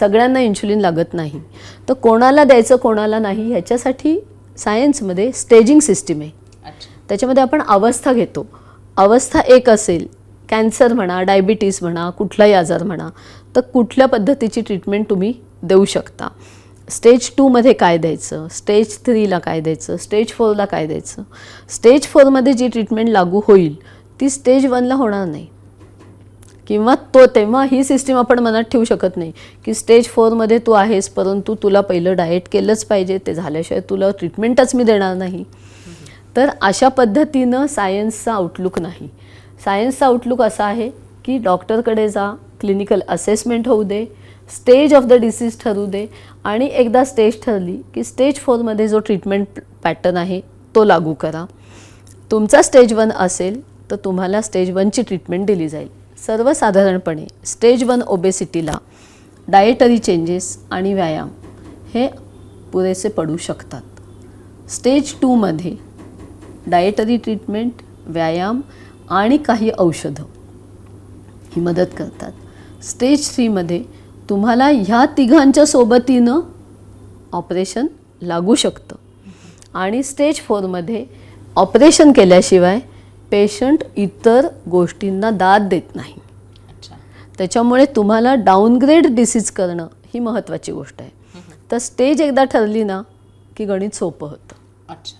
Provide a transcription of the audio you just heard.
सगळ्यांना इन्शुलिन लागत नाही. तर कोणाला द्यायचं कोणाला नाही ह्याच्यासाठी सायन्समध्ये स्टेजिंग सिस्टीम आहे. त्याच्यामध्ये आपण अवस्था घेतो. अवस्था एक असेल कॅन्सर म्हणा डायबिटीस म्हणा कुठलाही आजार म्हणा तर कुठल्या पद्धतीची ट्रीटमेंट तुम्ही देऊ शकता. स्टेज टूमध्ये काय द्यायचं? स्टेज थ्रीला काय द्यायचं? स्टेज फोरला काय द्यायचं? स्टेज फोरमध्ये जी ट्रीटमेंट लागू होईल ती स्टेज वनला होणार नाही. किंवा तो तेव्हा ही सिस्टीम आपण मनात ठेवू शकत नाही की स्टेज फोरमध्ये तू आहेस परंतु तुला पहिलं डाएट केलंच पाहिजे ते झाल्याशिवाय तुला ट्रीटमेंटच मी देणार नाही. तर अशा पद्धतीनं सायन्सचा आउटलुक नाही. सायन्सचा आउटलुक असा आहे की डॉक्टरकडे जा क्लिनिकल असेसमेंट होऊ दे स्टेज ऑफ द डिसीज ठरू दे आणि एकदा स्टेज ठरली की स्टेज फोरमध्ये जो ट्रीटमेंट पॅटर्न आहे तो लागू करा. तुमचा स्टेज वन असेल तर तुम्हाला स्टेज वनची ट्रीटमेंट दिली जाईल. सर्वसाधारणपणे स्टेज वन ओबेसिटीला डाएटरी चेंजेस आणि व्यायाम हे पुरेसे पडू शकतात. स्टेज टूमध्ये डाएटरी ट्रीटमेंट व्यायाम आणि काही औषधं ही मदत करतात. स्टेज थ्रीमध्ये तुम्हाला ह्या तिघांच्या सोबतीनं ऑपरेशन लागू शकतं. आणि स्टेज फोरमध्ये ऑपरेशन केल्याशिवाय पेशंट इतर गोष्टींना दाद देत नाही. अच्छा. त्याच्यामुळे तुम्हाला डाऊनग्रेड डिसीज करणं ही महत्त्वाची गोष्ट आहे. तर स्टेज एकदा ठरली ना की गणित सोपं होतं. अच्छा.